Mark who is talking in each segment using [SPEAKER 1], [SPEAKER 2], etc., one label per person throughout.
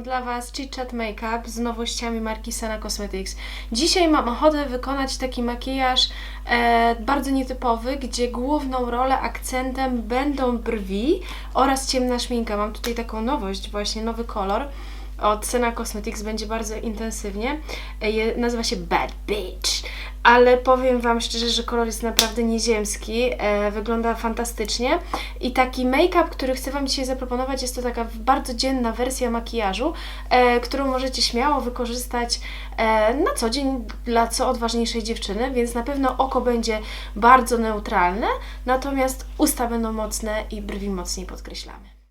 [SPEAKER 1] dla Was Chit Chat Makeup z nowościami marki Sena Cosmetics. Dzisiaj mam ochotę wykonać taki makijaż e, bardzo nietypowy, gdzie główną rolę, akcentem będą brwi oraz ciemna szminka. Mam tutaj taką nowość, właśnie nowy kolor od Sena Cosmetics, będzie bardzo intensywnie. E, je- nazywa się Bad Bitch, ale powiem Wam szczerze, że kolor jest naprawdę nieziemski, e, wygląda fantastycznie i taki make-up, który chcę Wam dzisiaj zaproponować, jest to taka bardzo dzienna wersja makijażu, e, którą możecie śmiało wykorzystać e, na co dzień dla co odważniejszej dziewczyny, więc na pewno oko będzie bardzo neutralne, natomiast usta będą mocne i brwi mocniej podkreślamy.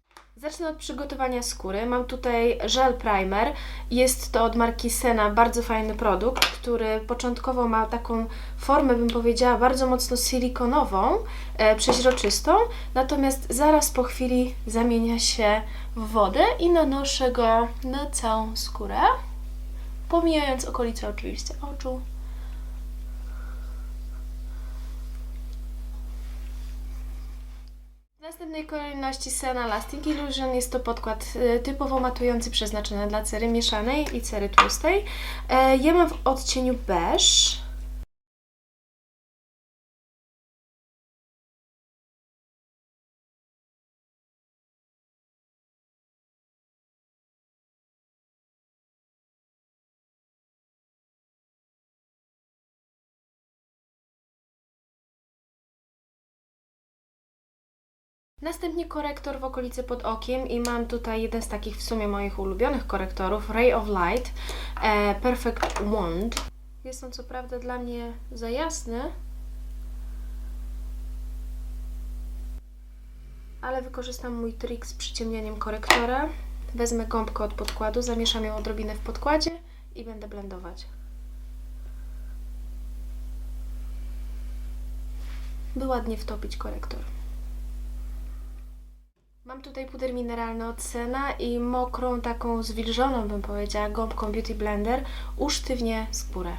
[SPEAKER 1] Zacznę od przygotowania skóry. Mam tutaj gel primer. Jest to od marki Sena bardzo fajny produkt, który początkowo ma taką formę, bym powiedziała, bardzo mocno silikonową, e, przeźroczystą, natomiast zaraz po chwili zamienia się w wodę i nanoszę go na całą skórę, pomijając okolice oczywiście oczu. W następnej kolejności Sena Lasting Illusion jest to podkład e, typowo matujący przeznaczony dla cery mieszanej i cery tłustej. E, mam w odcieniu beige. Następnie korektor w okolicy pod okiem i mam tutaj jeden z takich w sumie moich ulubionych korektorów, Ray of Light e, Perfect Wand. Jest on co prawda dla mnie za jasny, ale wykorzystam mój trik z przyciemnianiem korektora. Wezmę gąbkę od podkładu, zamieszam ją odrobinę w podkładzie i będę blendować. By ładnie wtopić korektor. Mam tutaj puder mineralny od Sena i mokrą, taką zwilżoną bym powiedziała, gąbką Beauty Blender usztywnię skórę.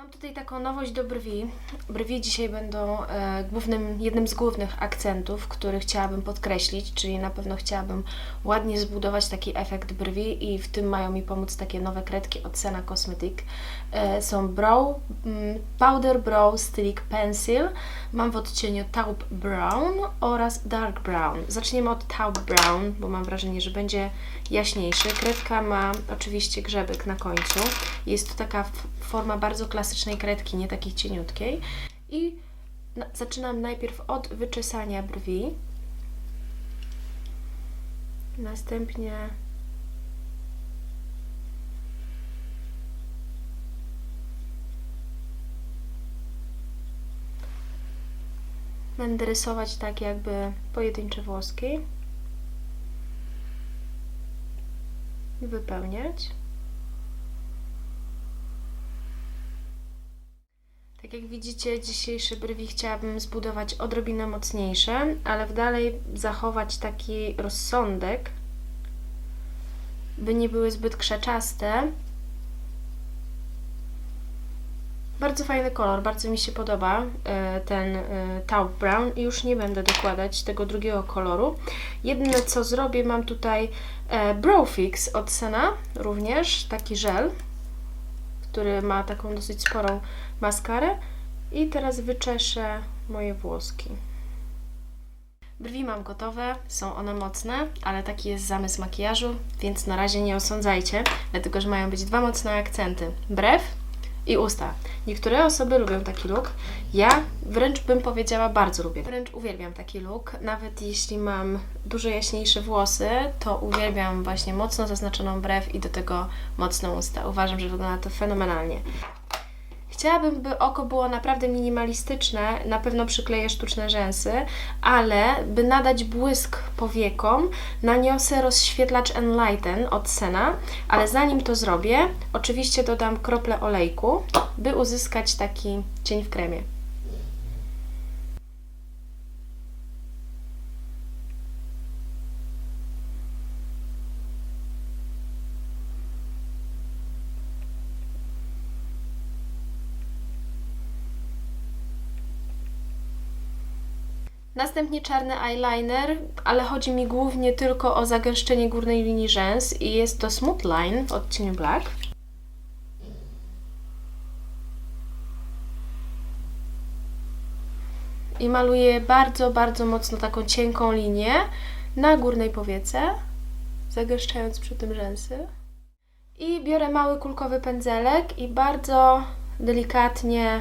[SPEAKER 1] Mam tutaj taką nowość do brwi. Brwi dzisiaj będą e, głównym, jednym z głównych akcentów, który chciałabym podkreślić, czyli na pewno chciałabym ładnie zbudować taki efekt brwi i w tym mają mi pomóc takie nowe kredki od Sena Cosmetic. E, są Brow, mm, Powder Brow Stick Pencil. Mam w odcieniu Taupe Brown oraz Dark Brown. Zaczniemy od Taupe Brown, bo mam wrażenie, że będzie jaśniejszy. Kredka ma oczywiście grzebek na końcu. Jest to taka forma bardzo klasycznej kredki, nie takiej cieniutkiej. I na, zaczynam najpierw od wyczesania brwi. Następnie będę rysować tak jakby pojedyncze włoski. I wypełniać. Tak jak widzicie, dzisiejsze brwi chciałabym zbudować odrobinę mocniejsze, ale w dalej zachować taki rozsądek, by nie były zbyt krzaczaste. Bardzo fajny kolor, bardzo mi się podoba e, ten e, taupe brown i już nie będę dokładać tego drugiego koloru. Jedyne co zrobię, mam tutaj e, Brow Fix od Sena, również taki żel, który ma taką dosyć sporą maskarę i teraz wyczeszę moje włoski. Brwi mam gotowe, są one mocne, ale taki jest zamysł makijażu, więc na razie nie osądzajcie, dlatego że mają być dwa mocne akcenty. Brew i usta. Niektóre osoby lubią taki look. Ja wręcz bym powiedziała bardzo lubię. Wręcz uwielbiam taki look. Nawet jeśli mam dużo jaśniejsze włosy, to uwielbiam właśnie mocno zaznaczoną brew i do tego mocne usta. Uważam, że wygląda to fenomenalnie. Chciałabym, by oko było naprawdę minimalistyczne, na pewno przykleję sztuczne rzęsy, ale by nadać błysk powiekom, naniosę rozświetlacz Enlighten od Sena, ale zanim to zrobię, oczywiście dodam kroplę olejku, by uzyskać taki cień w kremie. Następnie czarny eyeliner, ale chodzi mi głównie tylko o zagęszczenie górnej linii rzęs i jest to Smooth Line w odcieniu Black. I maluję bardzo, bardzo mocno taką cienką linię na górnej powiece, zagęszczając przy tym rzęsy. I biorę mały kulkowy pędzelek i bardzo delikatnie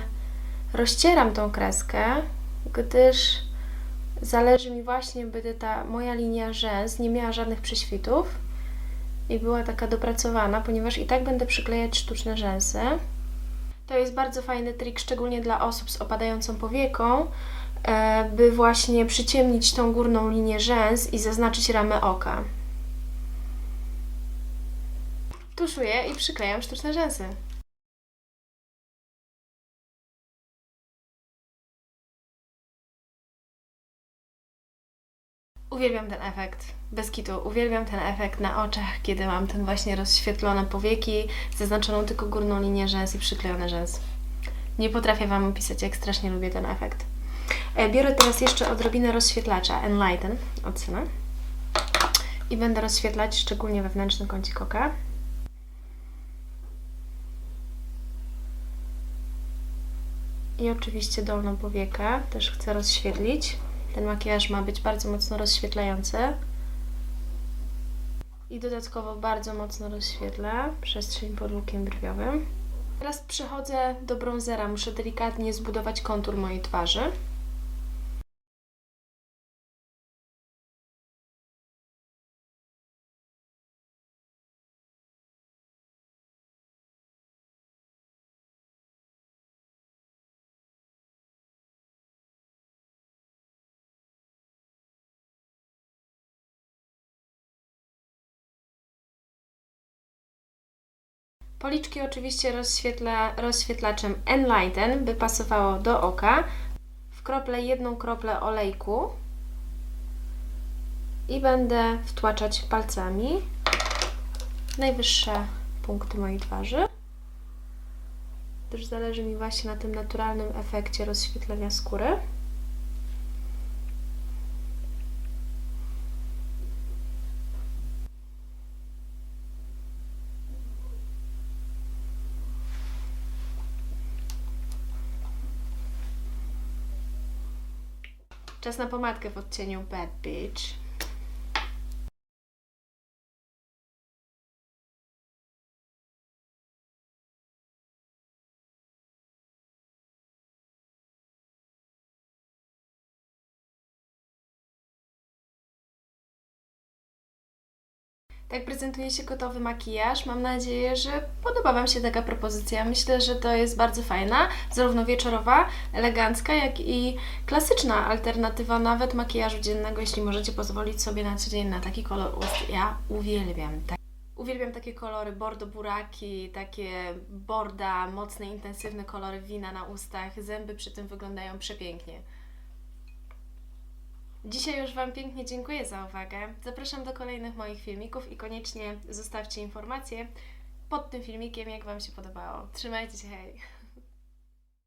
[SPEAKER 1] rozcieram tą kreskę, gdyż zależy mi właśnie, by ta moja linia rzęs nie miała żadnych prześwitów i była taka dopracowana, ponieważ i tak będę przyklejać sztuczne rzęsy. To jest bardzo fajny trik, szczególnie dla osób z opadającą powieką, e, by właśnie przyciemnić tą górną linię rzęs i zaznaczyć ramę oka. Tuszuję i przyklejam sztuczne rzęsy. Uwielbiam ten efekt, bez kitu. Uwielbiam ten efekt na oczach, kiedy mam ten właśnie rozświetlone powieki, zaznaczoną tylko górną linię rzęs i przyklejone rzęs. Nie potrafię Wam opisać, jak strasznie lubię ten efekt. E, Biorę teraz jeszcze odrobinę rozświetlacza Enlighten od Syna i będę rozświetlać szczególnie wewnętrzny kącik oka. I oczywiście dolną powiekę też chcę rozświetlić. Ten makijaż ma być bardzo mocno rozświetlający. I dodatkowo bardzo mocno rozświetla przestrzeń pod łukiem brwiowym. Teraz przechodzę do bronzera. Muszę delikatnie zbudować kontur mojej twarzy. Policzki oczywiście rozświetla, rozświetlaczem Enlighten, by pasowało do oka. Wkroplę jedną kroplę olejku i będę wtłaczać palcami najwyższe punkty mojej twarzy. Też zależy mi właśnie na tym naturalnym efekcie rozświetlenia skóry. Czas na pomadkę w odcieniu Bad Bitch. Tak prezentuje się gotowy makijaż. Mam nadzieję, że podoba Wam się taka propozycja. Myślę, że to jest bardzo fajna, zarówno wieczorowa, elegancka, jak i klasyczna alternatywa nawet makijażu dziennego, jeśli możecie pozwolić sobie na co dzień na taki kolor ust. Ja uwielbiam tak. Uwielbiam takie kolory bordo buraki, takie borda, mocne, intensywne kolory wina na ustach. Zęby przy tym wyglądają przepięknie. Dzisiaj już Wam pięknie dziękuję za uwagę. Zapraszam do kolejnych moich filmików i koniecznie zostawcie informacje pod tym filmikiem, jak Wam się podobało. Trzymajcie się, hej!